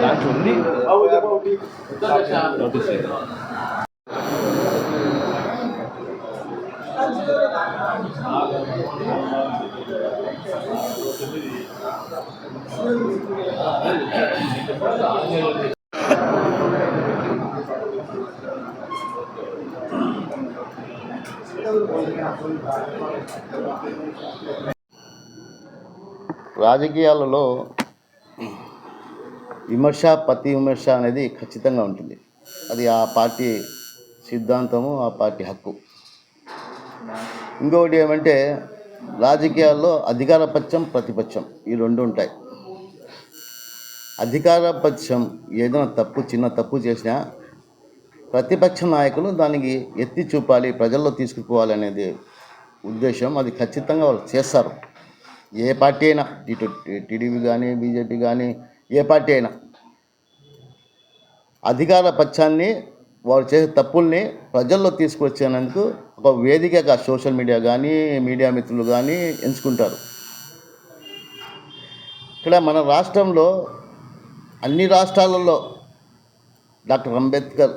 దాంట్లో ఉంది నోటీస్ రాజకీయాలలో విమర్శ ప్రతి విమర్శ అనేది ఖచ్చితంగా ఉంటుంది. అది ఆ పార్టీ సిద్ధాంతము ఆ పార్టీ హక్కు. ఇంకొకటి ఏమంటే రాజకీయాల్లో అధికార పక్షం ప్రతిపక్షం ఈ రెండు ఉంటాయి. అధికార పక్షం ఏదైనా తప్పు చిన్న తప్పు చేసినా ప్రతిపక్ష నాయకులు దానికి ఎత్తి చూపాలి ప్రజల్లో తీసుకుపోవాలి అనేది ఉద్దేశం. అది ఖచ్చితంగా వాళ్ళు చేస్తారు. ఏ పార్టీ అయినా ఇటు టీడీపీ కానీ బీజేపీ కానీ ఏ పార్టీ అయినా. అధికార పక్షాన్ని వారు చేసే తప్పుల్ని ప్రజల్లో తీసుకొచ్చేందుకు ఒక వేదికగా సోషల్ మీడియా కానీ మీడియా మిత్రులు కానీ ఎంచుకుంటారు. ఇక్కడ మన రాష్ట్రంలో అన్ని రాష్ట్రాలలో డాక్టర్ అంబేద్కర్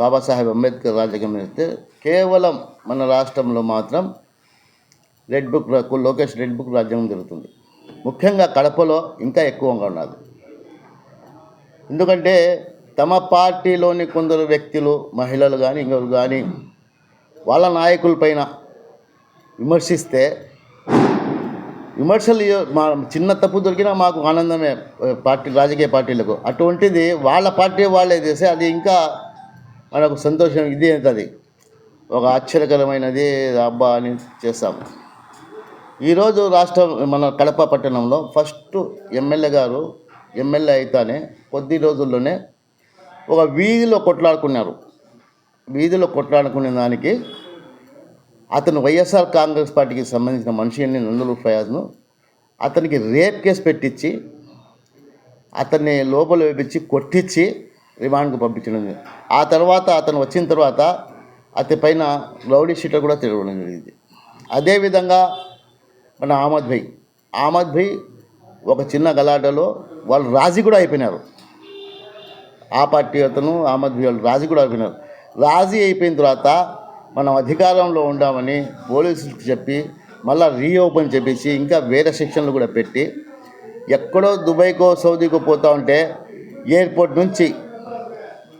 బాబాసాహెబ్ అంబేద్కర్ రాజకీయం చేస్తే కేవలం మన రాష్ట్రంలో మాత్రం red book Lokesh red book రాజ్యాంగం జరుగుతుంది. ముఖ్యంగా కడపలో ఇంకా ఎక్కువగా ఉన్నది. ఎందుకంటే తమ పార్టీలోని కొందరు వ్యక్తులు మహిళలు కానీ ఇంకొకరు కానీ వాళ్ళ నాయకులపైన విమర్శిస్తే విమర్శలు మా చిన్న తప్పు దొరికినా మాకు ఆనందమే పార్టీ రాజకీయ పార్టీలకు. అటువంటిది వాళ్ళ పార్టీ వాళ్ళే చేస్తే అది ఇంకా మనకు సంతోషం ఇది అది ఒక ఆశ్చర్యకరమైనది అబ్బా అని చేస్తాము. ఈరోజు రాష్ట్ర మన కడప పట్టణంలో ఫస్ట్ ఎమ్మెల్యే గారు ఎమ్మెల్యే అయితేనే కొద్ది రోజుల్లోనే ఒక వీధిలో కొట్లాడుకున్నారు. వీధిలో కొట్లాడుకునే దానికి అతను వైఎస్ఆర్ కాంగ్రెస్ పార్టీకి సంబంధించిన మనిషి అని నందులు ఫయాజ్ను అతనికి రేప్ కేసు పెట్టించి అతన్ని లోపల వేపించి కొట్టించి రిమాండ్కు పంపించడం ఆ తర్వాత అతను వచ్చిన తర్వాత అతని పైన రౌడీ షీటర్ కూడా తిరగడం జరిగింది. అదేవిధంగా మన ఆమద్ భయ్ ఆమద్ భయ్ ఒక చిన్న గలాటలో వాళ్ళు రాజీ కూడా అయిపోయినారు. ఆ పార్టీ అతను ఆమద్ భయ్ వాళ్ళు రాజీ కూడా అయిపోయినారు. రాజీ అయిపోయిన తర్వాత మనం అధికారంలో ఉండామని పోలీసులకు చెప్పి మళ్ళీ రీఓపెన్ చెప్పేసి ఇంకా వేరే సెక్షన్లు కూడా పెట్టి ఎక్కడో దుబాయ్కో సౌదీకో పోతా ఉంటే ఎయిర్పోర్ట్ నుంచి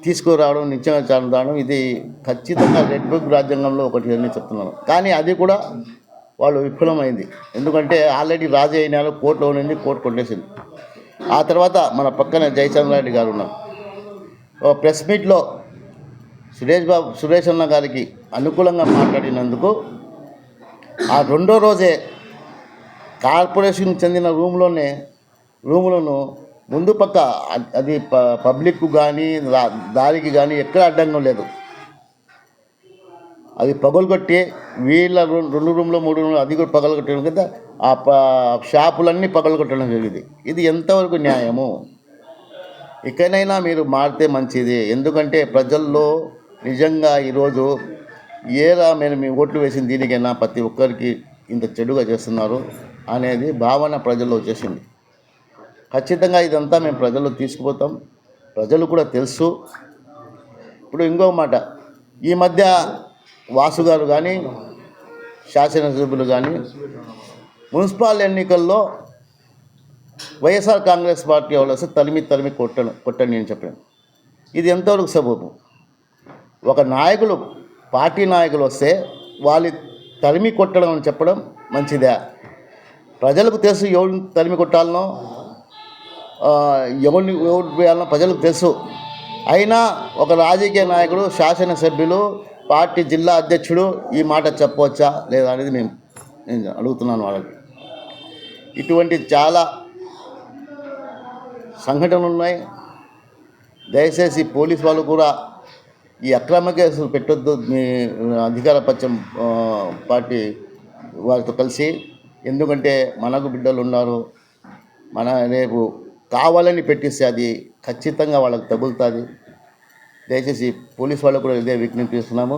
తీసుకురావడం నిత్యంగా రావడం ఇది ఖచ్చితంగా రెడ్ బుక్ రాజ్యాంగంలో ఒకటి అని చెప్తున్నాను. కానీ అది కూడా వాళ్ళు విఫలమైంది. ఎందుకంటే ఆల్రెడీ రాజీ అయినారు కోర్టులో ఉన్నది కోర్టు కొట్టేసింది. ఆ తర్వాత మన పక్కన జయచంద్రారెడ్డి గారు ఉన్నారు. ఓ ప్రెస్ మీట్లో సురేష్ బాబు సురేష్ అన్న గారికి అనుకూలంగా మాట్లాడినందుకు ఆ రెండో రోజే కార్పొరేషన్ చెందిన రూమ్లోనే రూములను ముందు పక్క అది ప పబ్లిక్ కానీ దారికి కానీ ఎక్కడ అడ్డంగా లేదు. అది పగలగొట్టి వీళ్ళ రెండు రెండు రూమ్లో మూడు రూమ్లో అది కూడా పగలగొట్టడం కింద ఆ ప షాపులన్నీ పగలగొట్టడం జరిగింది. ఇది ఎంతవరకు న్యాయము? ఇకనైనా మీరు మారితే మంచిది. ఎందుకంటే ప్రజల్లో నిజంగా ఈరోజు ఏరా మీరు మీ ఓట్లు వేసిన దీనికైనా ప్రతి ఒక్కరికి ఇంత చెడుగా చేస్తున్నారు అనేది భావన ప్రజల్లో వచ్చేసింది. ఖచ్చితంగా ఇదంతా మేము ప్రజల్లో తీసుకుపోతాం. ప్రజలు కూడా తెలుసు. ఇప్పుడు ఇంకో మాట. ఈ మధ్య వాసు గారు కానీ శాసనసభ్యులు కానీ మున్సిపల్ ఎన్నికల్లో వైఎస్ఆర్ కాంగ్రెస్ పార్టీ వాళ్ళు వస్తే తరిమి తరిమి కొట్టను కొట్టండి అని చెప్పాను. ఇది ఎంతవరకు సబబు? ఒక నాయకులు పార్టీ నాయకులు వస్తే వాళ్ళు తరిమి కొట్టడం అని చెప్పడం మంచిదే? ప్రజలకు తెలుసు ఎవరిని తరిమి కొట్టాలనో ఎవరిని ఎవరు వేయాలనో ప్రజలకు తెలుసు. అయినా ఒక రాజకీయ నాయకుడు శాసనసభ్యులు పార్టీ జిల్లా అధ్యక్షుడు ఈ మాట చెప్పవచ్చా లేదా అనేది మేము నేను అడుగుతున్నాను వాళ్ళకి. ఇటువంటి చాలా సంఘటనలు ఉన్నాయి. దయచేసి పోలీస్ వాళ్ళు కూడా ఈ అక్రమ కేసులు పెట్టొద్దు. మీ అధికార పక్షం పార్టీ వారితో కలిసి. ఎందుకంటే మనకు బిడ్డలు ఉన్నారు. మన రేపు కావాలని పెట్టిస్తే అది ఖచ్చితంగా వాళ్ళకి తగులుతుంది. దయచేసి పోలీస్ వాళ్ళకు కూడా ఇదే విజ్ఞప్తి చేస్తున్నాము.